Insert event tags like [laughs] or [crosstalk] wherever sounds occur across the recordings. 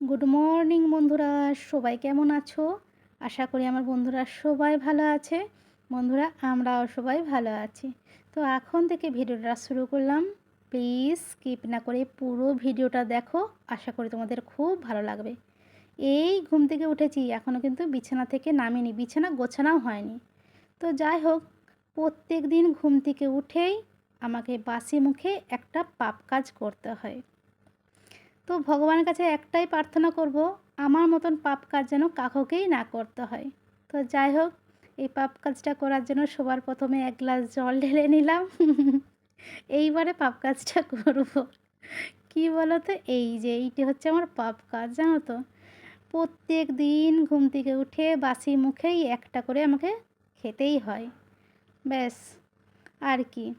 Good morning বন্ধুরা। সবাই কেমন আছো? আশা করি আমার বন্ধুরা সবাই ভালো আছে। বন্ধুরা, আমরাও সবাই ভালো আছি। তো এখন থেকে ভিডিওটা শুরু করলাম। প্লিজ স্কিপ না করে পুরো ভিডিওটা দেখো। আশা করি তোমাদের খুব ভালো লাগবে। এই ঘুম থেকে উঠেছি এখনও কিন্তু বিছানা থেকে নামিনি। বিছানা গোছানাও হয়নি। তো যাই হোক প্রত্যেক দিন ঘুম থেকে উঠেই আমাকে বাসি মুখে একটা পাপ কাজ করতে হয়। তো ভগবানের কাছে একটাই প্রার্থনা করব, আমার মতন পাপ কাজ যেন কাকুকেই না করতে হয়। তো যাই হোক, এই পাপ কাজটা করার জন্য সবার প্রথমে এক গ্লাস জল ঢেলে নিলাম। [laughs] এইবারে পাপ কাজটা করব। কি বলো তো এই যে এইটি হচ্ছে আমার পাপ কাজ, জানো তো? প্রত্যেক দিন ঘুম থেকে উঠে বাসি মুখেই একটা করে আমাকে খেতেই হয়। ব্যাস, আর কি?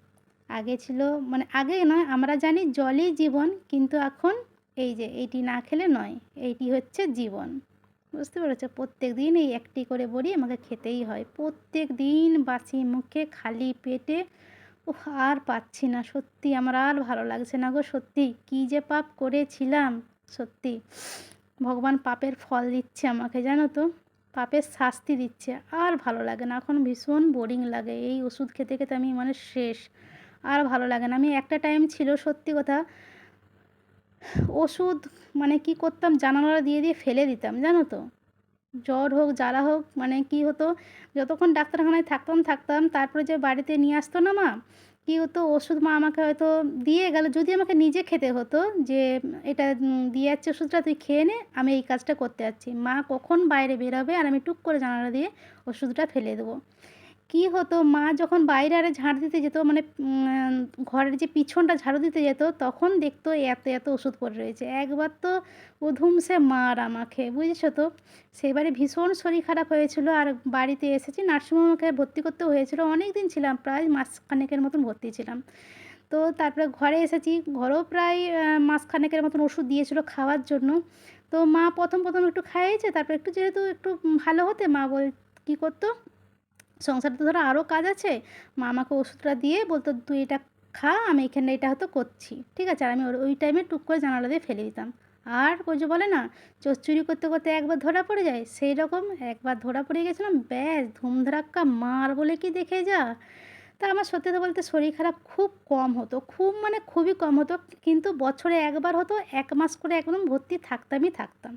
আগে ছিল মানে আগে নয়, আমরা জানি জলই জীবন, কিন্তু এখন এই যে এইটি না খেলে নয় এইটি হচ্ছে জীবন। বুঝতে পেরেছ? প্রত্যেক দিন এই একটি করে বড়ি আমাকে খেতেই হয়। প্রত্যেক দিন বাসি মুখে খালি পেটে। ও আর পাচ্ছি না, সত্যি আমার আর ভালো লাগছে না গো, সত্যি। কী যে পাপ করেছিলাম, সত্যি। ভগবান পাপের ফল দিচ্ছে আমাকে, জানো তো? পাপের শাস্তি দিচ্ছে, আর ভালো লাগে না। এখন ভীষণ বোরিং লাগে। এই ওষুধ খেতে খেতে আমি মানে শেষ। আর ভালো লাগে না। আমি একটা টাইম ছিল, সত্যি কথা ওষুধ মানে কি করতাম? জানালা দিয়ে দিয়ে ফেলে দিতাম, জানো তো? জ্বর হোক, জ্বালা হোক মানে কি হতো? যতক্ষণ ডাক্তারখানায় থাকতাম থাকতাম, তারপরে যে বাড়িতে নিয়ে আসতো না মা, কী হতো? ওষুধ মা আমাকে হয়তো দিয়ে গেল। যদি আমাকে নিজে খেতে হতো যে, এটা দিয়ে যাচ্ছে ওষুধটা, তুই খেয়ে নে, আমি এই কাজটা করতে যাচ্ছি। মা কখন বাইরে বেরোবে আর আমি টুক করে জানালা দিয়ে ওষুধটা ফেলে দেবো। কি হতো? মা যখন বাইরে আরে ঝাড় দিতে যেত মানে ঘরের যে পিছনটা ঝাড়ু দিতে যেত, তখন দেখতো এত এত ওষুধ পড়ে রয়েছে। একবার তো উধুমসে মার আমাকে, বুঝেছ তো? সেবারে ভীষণ শরীর খারাপ হয়েছিল আর বাড়িতে এসেছি, নার্সিংহোমে আমাকে ভর্তি করতে হয়েছিল। অনেক দিন ছিলাম, প্রায় মাসখানেকের মতন ভর্তি ছিলাম। তো তারপরে ঘরে এসেছি, ঘরেও প্রায় মাসখানেকের মতন ওষুধ দিয়েছিল খাওয়ার জন্য। তো মা প্রথম প্রথম একটু খাইয়েছে, তারপর একটু যেহেতু একটু ভালো হতে, মা বল, কী করতো? সংসারে তো ধরো আরও কাজ আছে মা আমাকে ওষুধটা দিয়ে বলতো, তুই এটা খা, আমি এখানে এটা হয়তো করছি। ঠিক আছে, আর আমি ওই টাইমে টুক করে জানালা দিয়ে ফেলে দিতাম। আর যে বলে না, চোর চুরি করতে করতে একবার ধরা পড়ে যায়? সেই রকম একবার ধরা পড়ে গেছিলাম, ব্যাস ধুমধারাক্কা মার বলে কি দেখে যা। তা আমার সত্যি কথা বলতে শরীর খারাপ খুব কম হতো, খুব মানে খুবই কম হতো, কিন্তু বছরে একবার হতো, এক মাস করে একদম ভর্তি থাকতামই থাকতাম।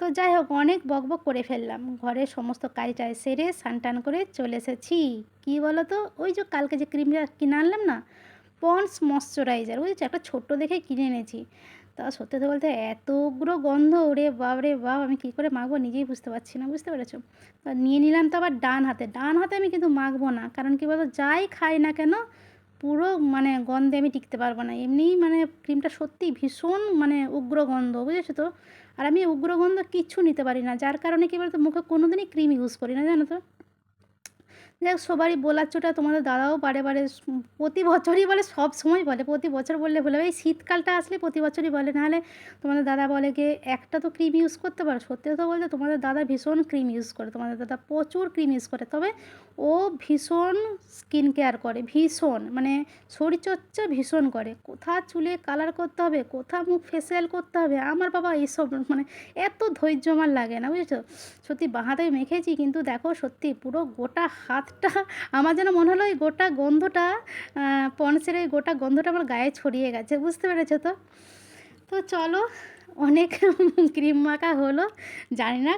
তো যাই হোক, অনেক বকবক করে ফেললাম। ঘরে সমস্ত কাজটায় সেরে টান করে চলে এসেছি। কী বলো তো ওই যে কালকে যে ক্রিমটা কিনে আনলাম না পন্স ময়শ্চারাইজার, বুঝেছ? একটা ছোট্ট দেখে কিনে এনেছি। তা সত্যি কথা বলতে এতগুলো গন্ধ, ওরে বাপ রে বাপ, আমি কী করে মাখবো নিজেই বুঝতে পারছি না, বুঝতে পেরেছ? তা নিয়ে নিলাম তো আবার ডান হাতে। ডান হাতে আমি কিন্তু মাখবো না, কারণ কী বলতো? যাই খাই না কেন পুরো মানে গন্ধে আমি টিকতে পারব না। এমনিই মানে ক্রিমটা সত্যি ভীষণ মানে উগ্র গন্ধ, বুঝেছ তো? আর আমি উগ্র গন্ধ কিচ্ছু নিতে পারি না। যার কারণে কী বলতো, মুখে কোনো দিনই ক্রিম ইউজ করি না, জানো তো? যাই হোক সবারই বলার চোটা তোমাদের দাদাও বারে বারে প্রতি বছরই বলে, সব সময় বলে, প্রতি বছর বললে ভুলে এই শীতকালটা আসলে প্রতি বছরই বলে, নাহলে তোমাদের দাদা বলে গিয়ে একটা তো ক্রিম ইউজ করতে পারো। সত্যি কথা বলতে তোমাদের দাদা ভীষণ ক্রিম ইউজ করে, তোমাদের দাদা প্রচুর ক্রিম ইউজ করে। তবে ও ভীষণ স্কিন কেয়ার করে, ভীষণ মানে শরীরচর্চা ভীষণ করে। কোথা চুলে কালার করতে হবে, কোথা মুখ ফেসিয়াল করতে হবে, আমার বাবা এইসব মানে এত ধৈর্য আমার লাগে না, বুঝেছ? সত্যি বাহাতে মেখেছি, কিন্তু দেখো সত্যি পুরো গোটা হাতটা আমার যেন মনে হলো ওই গোটা গন্ধটা পনসের ওই গোটা গন্ধটা আমার গায়ে ছড়িয়ে গেছে, বুঝতে পেরেছ তো? তো চলো অনেক [laughs] ক্রিম মাখা হলো, জানি না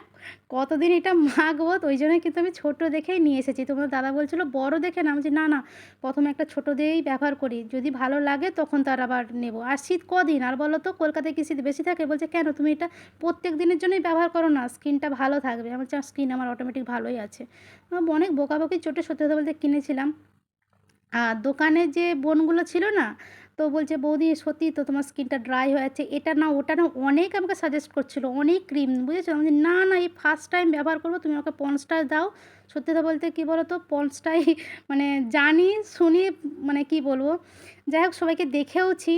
কতদিন এটা মাখবো, তো ওই জন্য কিন্তু আমি ছোটো দেখেই নিয়ে এসেছি। তোমার দাদা বলছিলো, বড় দেখে না। বলছি, না না, প্রথমে একটা ছোটো দিয়েই ব্যবহার করি। যদি ভালো লাগে তখন তার আবার নেব। আর শীত কদিন? আর বলো তো, কলকাতায় কি শীত বেশি থাকে? বলছে, কেন? তুমি এটা প্রত্যেক দিনের জন্যই ব্যবহার করো না। স্কিনটা ভালো থাকবে। আমার স্কিন আমার অটোমেটিক ভালোই আছে। অনেক বোকাবকি চোটে সত্যি কথা বলতে কিনেছিলাম। আর দোকানে যে বোনগুলো ছিল না তো বলছে, বৌদি, সত্যি তো তোমার স্কিনটা ড্রাই হয়ে যাচ্ছে। এটা না ওটা না অনেক আমাকে সাজেস্ট করছিল, অনেক ক্রিম বুঝেছ? আমি না না, এই ফার্স্ট টাইম ব্যবহার করব, তুমি আমাকে পন্সটা দাও। সত্যি কথা বলতে কী বলো তো পন্সটাই মানে জানি, শুনি মানে কি বলব? যাই হোক, সবাইকে দেখেওছি।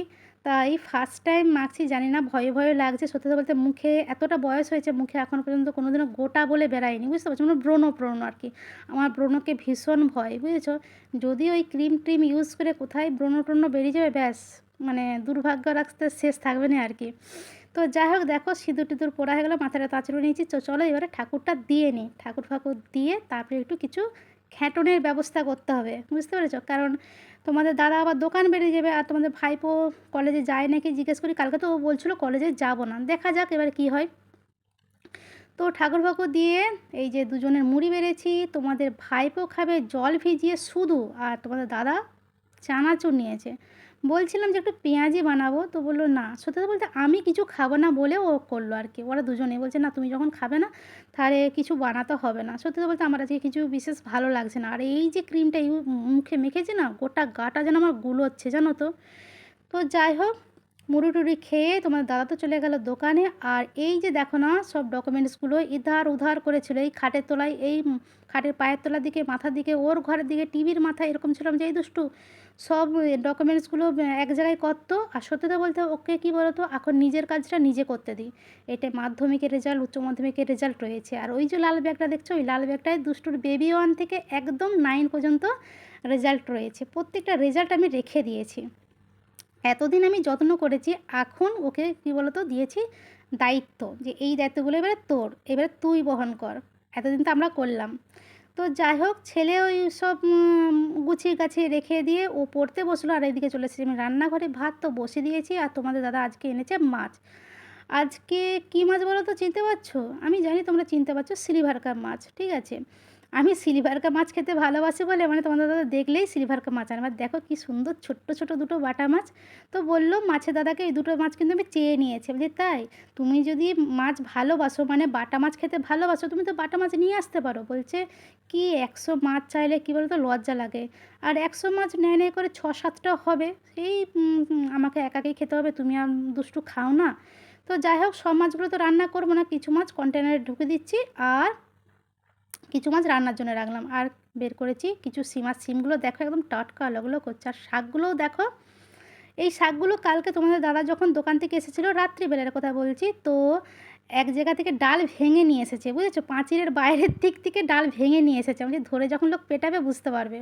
তাই ফার্স্ট টাইম মাখছি জানি না, ভয়ে ভয়ে লাগছে। সত্যি বলতে মুখে এতটা বয়স হয়েছে, মুখে এখন পর্যন্ত কোনো দিনও গোটা বলে বেড়ায়নি, বুঝতে পারছ? মানে ব্রণ ব্রণ আর কি। আমার ব্রণকে ভীষণ ভয়, বুঝেছ? যদি ওই ক্রিম ট্রিম ইউজ করে কোথায় ব্রণ, ট্রণ বেরিয়ে যাবে, ব্যাস মানে দুর্ভাগ্য রাখতে শেষ থাকবে না আর কি। তো যাই হোক, দেখো, সিঁদুর টিঁদুর পড়া হয়ে গেলো, মাথাটা তাচড়ে নিয়েছি তো চলো এবারে ঠাকুরটা দিয়ে নিই ঠাকুর ফাকুর দিয়ে তারপরে একটু কিছু খ্যাটনের ব্যবস্থা করতে হবে, বুঝতে পেরেছ? কারণ তোমাদের দাদা আবার দোকান বেরিয়ে যাবে আর তোমাদের ভাইপো কলেজে যায় নাকি জিজ্ঞেস করি, কালকে তো ও বলছিলো কলেজে যাব না। দেখা যাক এবার কি হয়। তো ঠাকুর ভাগ্য দিয়ে এই যে দুজনের মুড়ি বেড়েছি, তোমাদের ভাইপো খাবে জল ভিজিয়ে শুধু আর তোমাদের দাদা চানাচুর নিয়েছে। বলছিলাম যে একটু পেঁয়াজি বানাবো, তো বলল না। সত্যি কথা বলতে আমি কিছু খাব না বলে ও করল আর কি ওরা দুজনেই বলছে, না, তুমি যখন খাবে না, তাহলে কিছু বানাতে হবে না। সত্যি কথা বলতে আমার আজকে কিছু বিশেষ ভালো লাগছে না। আর এই যে ক্রিমটা মুখে মেখেছি না, গোটা গাটা যেন আমার গুলোচ্ছে, জানো তো? তো যাই হোক মুড়ি খেয়ে তোমার দাদা তো চলে গেল দোকানে। আর এই যে দেখো না, সব ডকুমেন্টসগুলো ইধার উধার করেছিল। এই খাটের তলায়, এই খাটের পায়ের তলার দিকে, মাথার দিকে, ওর ঘরের দিকে, টিভির মাথায় এরকম ছিলাম যে, এই দুষ্টু, সব ডকুমেন্টসগুলো এক জায়গায় করতো আর সত্যতা বলতে ওকে কী বলতো, এখন নিজের কাজটা নিজে করতে দিই। এটা মাধ্যমিকের রেজাল্ট উচ্চ মাধ্যমিকের রেজাল্ট রয়েছে। আর ওই যে লাল ব্যাগটা দেখছ, ওই লাল ব্যাগটায় দুষ্টুর বেবি ওয়ান থেকে একদম নাইন পর্যন্ত রেজাল্ট রয়েছে। প্রত্যেকটা রেজাল্ট আমি রেখে দিয়েছি। এতদিন আমি যত্ন করেছি, এখন ওকে কী বলতো দিয়েছি দায়িত্ব যে এই দায়িত্বগুলো এবারে তোর, এবারে তুই বহন কর। এতদিন তো আমরা করলাম। তো যাই হোক, ছেলে ওই সব গুছিয়ে গাছিয়ে রেখে দিয়ে ও পড়তে বসল আর এইদিকে চলে এসেছি। আমি রান্নাঘরে ভাত তো বসে দিয়েছি আর তোমাদের দাদা আজকে এনেছে মাছ। আজকে কী মাছ বলো তো চিনতে পারছ? আমি জানি তোমরা চিনতে পারছ, সিলিভার কাপ মাছ, ঠিক আছে? আমি সিলভার কাপ মাছ খেতে ভালোবাসি বলে মানে তোমাদের দাদা দেখলেই সিলভার কাপ মাছ আনবার দেখো কি সুন্দর ছোট্ট ছোট দুটো বাটা মাছ। তো বলল, মাছের দাদাকে এই দুটো মাছ কিন্তু আমি চেয়ে নিয়েছি। বলছি তাই? তুমি যদি মাছ ভালোবাসো মানে বাটা মাছ খেতে ভালোবাসো, তুমি তো বাটা মাছ নিয়ে আসতে পারো। বলছে, কি, একশো মাছ চাইলে কী বলতো, লজ্জা লাগে। আর একশো মাছ নেয় নেয় করে ছ সাতটা হবে। সেই আমাকে একাকেই খেতে হবে, তুমি আর দুষ্টু খাও না। তো যাই হোক, সব মাছগুলো তো রান্না করব না, কিছু মাছ কন্টেনারে ঢুকে দিচ্ছি। আর কিছু মাছ রান্নার জন্য রাখলাম। আর বের করেছি কিছু সিমার সিমগুলো দেখো একদম টাটকা আলোগুলো করছে। আর শাকগুলোও দেখো, এই শাকগুলো কালকে তোমাদের দাদা যখন দোকান থেকে এসেছিল, রাত্রিবেলার কথা বলছি, তো এক জায়গা থেকে ডাল ভেঙে নিয়ে এসেছে, বুঝেছ? পাঁচিরের বাইরের দিক থেকে ডাল ভেঙে নিয়ে এসেছে। আমি ধরে যখন লোক পেটাবে বুঝতে পারবে।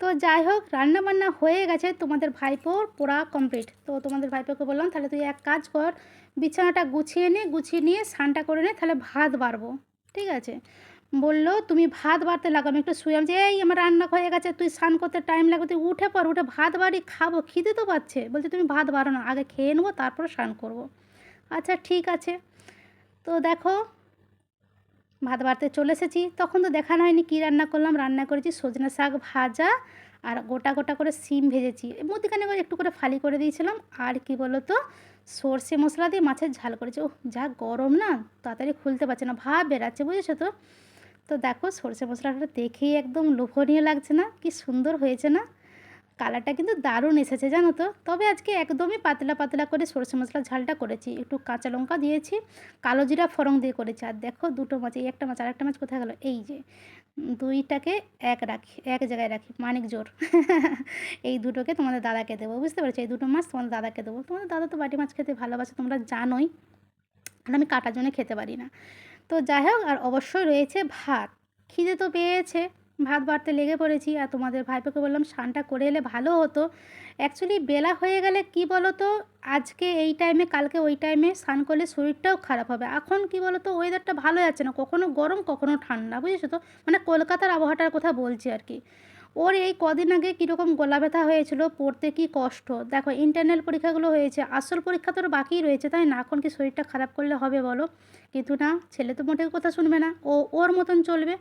তো যাই হোক রান্না বান্না হয়ে গেছে তোমাদের ভাইপোর পোড়া কমপ্লিট তো তোমাদের ভাইপোকে বললাম, তাহলে তুই এক কাজ কর, বিছানাটা গুছিয়ে নে, গুছিয়ে নিয়ে স্নানটা করে নে, তাহলে ভাত বাড়বো। ঠিক আছে? বলল, তুমি ভাত বাড়তে লাগো, আমি একটু শুয়ে যে, এই আমার রান্না হয়ে গেছে, তুই স্নান করতে টাইম লাগবে, তুই উঠে পর উঠে ভাত বাড়ি খাব, খিদে তো পাচ্ছে। বলছে, তুমি ভাত বাড়ো না, আগে খেয়ে নেব, তারপর স্নান করব। আচ্ছা ঠিক আছে। তো দেখো, ভাত বাড়তে চলে এসেছি। তখন তো দেখানো হয়নি কী রান্না করলাম। রান্না করেছি সজনে শাক ভাজা আর গোটা গোটা করে সিম ভেজেছি। মধ্যিখানে করে একটু করে ফালি করে দিয়েছিলাম। আর কি বলো তো সর্ষে মশলা দিয়ে মাছের ঝাল করেছি। ও যা গরম না, তাড়াতাড়ি খুলতে পারছে না। ভাব বেরাচ্ছে বুঝেছ তো? তো দেখো সরষে মশলাটা দেখেই একদম লোভনীয় লাগছে না? কি সুন্দর হয়েছে না? কালারটা কিন্তু দারুণ এসেছে জানো তো? তবে আজকে একদমই পাতলা পাতলা করে সরষে মশলা ঝালটা করেছি। একটু কাঁচা লঙ্কা দিয়েছি, কালো জিরা ফরং দিয়ে করেছি। আর দেখো দুটো মাছ, এই একটা মাছ আর একটা মাছ কোথায় গেলো? এই যে, দুইটাকে এক রাখি, এক জায়গায় রাখি, মানিক জোর। [laughs] এই দুটোকে তোমাদের দাদাকে দেবো, বুঝতে পারছ? এই দুটো মাছ তোমাদের দাদাকে দেবো। তোমাদের দাদা তো বাটি মাছ খেতে ভালোবাসে, তোমরা জানোই। আর আমি কাটার জন্য খেতে পারি না। তো যাই হোক, আর অবশ্যই রয়েছে ভাত। খিদে তো পেয়েছে। ভাত বাড়তে লেগে পড়েছি আর তোমাদের ভাইপোকে বললাম স্নানটা করে এলে ভালো হতো। অ্যাকচুয়ালি বেলা হয়ে গেলে কি বলো তো আজকে এই টাইমে কালকে ওই টাইমে স্নান করলে শরীরটাও খারাপ হবে। এখন কি বলো তো ওয়েদারটা ভালো যাচ্ছে না। কখনো গরম, কখনো ঠান্ডা, বুঝেছ তো? মানে কলকাতার আবহাওয়াটার কথা বলছি আর কি। ওর এই কদিন আগে কীরকম গলা ব্যথা হয়েছিল, পড়তে কি কষ্ট? দেখো ইন্টারনাল পরীক্ষাগুলো হয়েছে, আসল পরীক্ষা তোর বাকি রয়েছে, তাই না? এখন কি শরীরটা খারাপ করলে হবে বলো? কিন্তু না, ছেলে তো মোটেও কথা শুনবে না। ও, ওর মতন চলবে।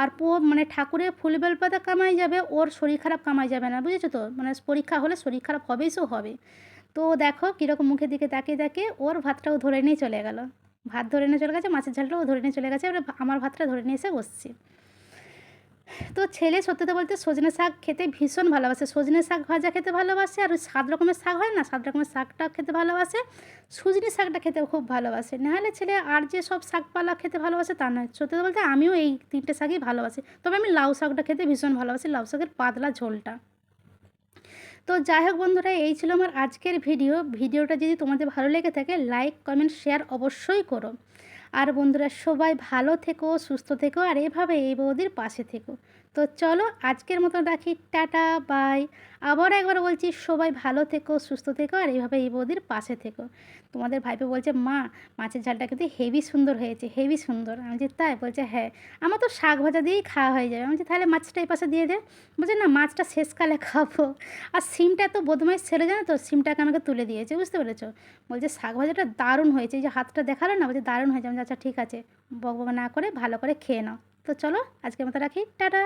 আর পো মানে ঠাকুরের ফুল বেলপাতা কামাই যাবে, ওর শরীর খারাপ কামাই যাবে না, বুঝেছ তো? মানে পরীক্ষা হলে শরীর খারাপ হবেই সো হবে। তো দেখো, কীরকম মুখের দিকে তাকিয়ে তাকিয়ে ওর ভাতটাও ধরে নিয়ে চলে গেল। ভাত ধরে নিয়ে চলে গেছে, মাছের ঝালটাও ধরে নিয়ে চলে গেছে, এবার আমার ভাতটা ধরে নিয়ে এসে বসছি। তো ছেলে সত্যি বলতে সজনে শাক খেতে ভীষণ ভালোবাসে। সজনে শাক ভাজা খেতে ভালোবাসে আর ওই সাত রকমের শাক হয় না? সাত রকমের শাকটা খেতে ভালোবাসে। সুজনি শাকটা খেতে খুব ভালোবাসে। নাহলে ছেলে আর যে সব শাকপালা খেতে ভালোবাসে তা নয়। সত্যি বলতে আমিও এই তিনটে শাকই ভালোবাসি। তবে আমি লাউ শাকটা খেতে ভীষণ ভালোবাসি। লাউ শাকের পাতলা ঝোলটা। তো যাই হোক বন্ধুরা, এই ছিল আমার আজকের ভিডিও। ভিডিওটা যদি তোমাদের ভালো লেগে থাকে, লাইক, কমেন্ট, শেয়ার অবশ্যই করো। আর বন্ধুরা সবাই ভালো থেকো সুস্থ থেকো আর এভাবে এই বৌদির পাশে থেকো। তো চলো আজকের মতো রাখি। Ta-ta, bye. আবার একবার বলছি, সবাই ভালো থেকো, সুস্থ থেকো, আর এইভাবে এই বৌদির পাশে থেকো। তোমাদের ভাইপো বলছে, মা, মাছের ঝালটা কিন্তু হেভি সুন্দর হয়েছে, হেভি সুন্দর। আমি যে তাই? বলছে হ্যাঁ। আমার তো শাক ভাজা দিয়েই খাওয়া হয়ে যাবে। আমি যে তাহলে মাছটা এই পাশে দিয়ে দে। বলছে, না, মাছটা শেষকালে খাব। আর সিমটা এত বদমাইশ ছেলে, জানো তো সিমটাকে আমাকে তুলে দিয়েছে, বুঝতে পেরেছ? বলছে, শাক ভাজাটা দারুণ হয়েছে। এই যে হাতটা দেখাল না, বলছে, দারুণ হয়েছে। আমি আচ্ছা ঠিক আছে। বক বক না করে ভালো করে খেয়ে নাও। তো চলো, আজকের মতো রাখি। টাটা।